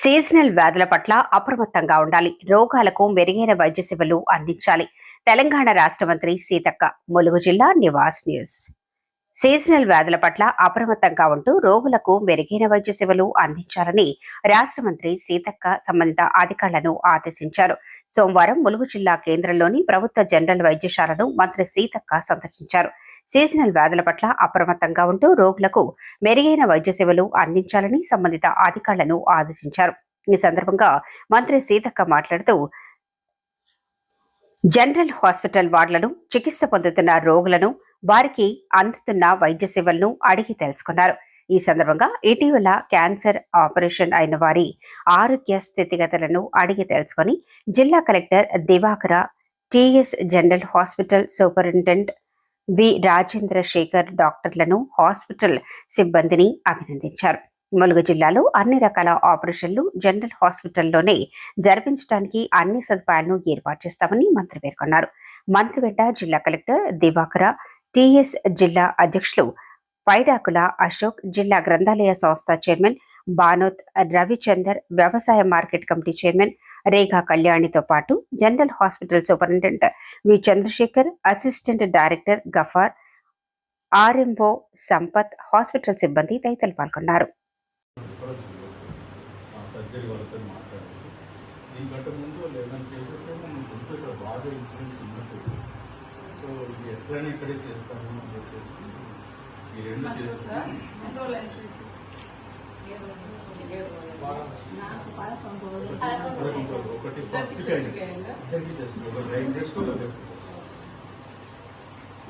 Seasonal వ్యాధుల పట్ల అప్రమత్తంగా ఉండాలి. రోగాలకు మెరుగైన వైద్య సేవలు అందించాలి. తెలంగాణ రాష్ట్ర మంత్రి సీతక్క ములుగు జిల్లా నివాస్ న్యూస్. సీజనల్ వ్యాధుల పట్ల అప్రమత్తంగా ఉంటూ రోగులకు మెరుగైన వైద్య సేవలు అందించాలని రాష్ట్ర మంత్రి సీతక్క సంబంధిత అధికారులను ఆదేశించారు. సోమవారం ములుగు జిల్లా కేంద్రంలోని ప్రభుత్వ జనరల్ వైద్యశాలను మంత్రి సీతక్క సందర్శించారు. సీజనల్ వ్యాధుల పట్ల అప్రమత్తంగా ఉంటూ రోగులకు మెరుగైన వైద్య సేవలు అందించాలని సంబంధిత అధికారులను ఆదేశించారు. ఈ సందర్భంగా మంత్రి సీతక్క మాట్లాడుతూ జనరల్ హాస్పిటల్ వార్డులను చికిత్స పొందుతున్న రోగులను వారికి అందుతున్న వైద్య సేవలను అడిగి తెలుసుకున్నారు. ఈ సందర్భంగా ఇటీవల క్యాన్సర్ ఆపరేషన్ అయిన వారి ఆరోగ్య స్థితిగతులను అడిగి తెలుసుకొని జిల్లా collector Divakara TS general hospital superintendent V Rajendra Shekhar డాక్టర్లను హాస్పిటల్ సిబ్బందిని అభినందించారు. ములుగు జిల్లాలో అన్ని రకాల ఆపరేషన్లు జనరల్ హాస్పిటల్లోనే జరిపించడానికి అన్ని సదుపాయాలను ఏర్పాటు చేస్తామని మంత్రి పేర్కొన్నారు. మంత్రి వెంట జిల్లా కలెక్టర్ దివాకర టిఎస్ జిల్లా అధ్యక్షులు పైడాకుల అశోక్ జిల్లా గ్రంథాలయ సంస్థ చైర్మన్ బానోత్ రవిచందర్ వ్యవసాయ మార్కెట్ కమిటీ చైర్మన్ రేఖా కళ్యాణితో పాటు general hospital superintendent V Chandrashekhar assistant director Gafar RMO Sampath hospital సిబ్బంది తదితరులు పాల్గొన్నారు. ఈ రెండు ఒకటి ఫస్ట్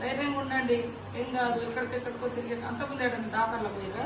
ధైర్యంగా ఉండండి ఏం కాదు ఎక్కడికెక్కడికో తిరిగి అంతకుముందు ఏడన్నా డాక్టర్లకు పోయిరా?